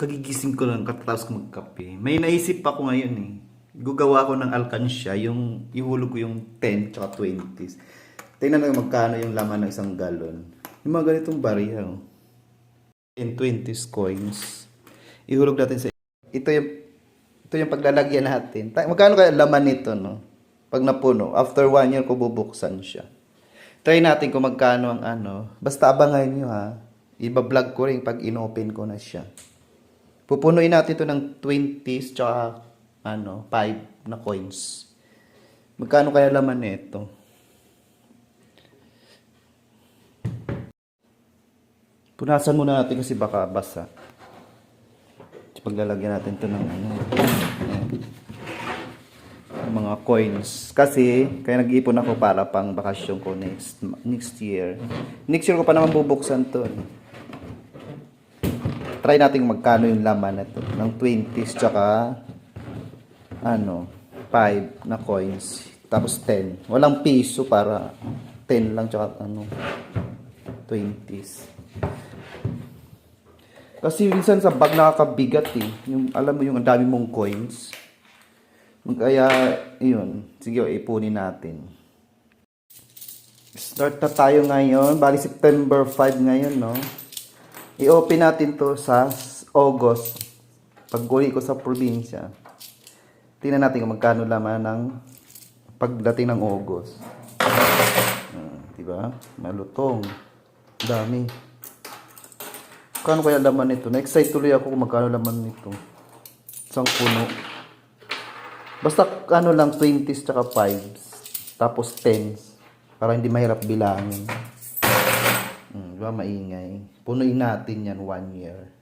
kagigising ko lang katatapos ko magkape. May naisip ako ngayon eh. Gugawa ko ng alkansya, yung ihulog ko yung 10 tsaka 20s. Tingnan natin magkano yung laman ng isang galon. Yung mga ganitong barya. Oh. 10 20s coins. Ihulog natin sa... Ito yung, ito yung paglalagyan natin. Magkano kaya laman nito, no? Pag napuno, after one year ko bubuksan siya. Try natin kung magkano ang ano. Basta abangan nyo ha. Iba-vlog ko rin pag inopen ko na siya. Pupunuin natin ito ng 20s tsaka ano, 5 na coins. Magkano kaya laman nito? Punasan muna natin kasi baka basa. Paglalagyan natin ito ng ano, ayan. Ng mga coins. Kasi, kaya nag-iipon ako para pang bakasyon ko next next year. Next year ko pa naman bubuksan to. Try natin magkano yung laman na to. Ng 20s tsaka ano, 5 na coins. Tapos 10. Walang piso para 10 lang tsaka ano, 20s. Kasi minsan sa bag nakakabigat eh. Yung, alam mo yung ang dami mong coins. Kaya, yun. Sige, ipunin natin. Start na tayo ngayon. Bali September 5 ngayon, no? I-open natin to sa August. Pag uli ko sa probinsya. Tingnan natin kung magkano laman ng pagdating ng August. Ah, diba? Malutong. Dami. Kano kaya laman nito? Na-excite tuloy ako kung magkano laman nito. Isang puno. Basta ano lang, 20s tsaka 5s. Tapos 10s. Para hindi mahirap bilangin. Hmm, diba? Maingay. Punuin natin yan one year.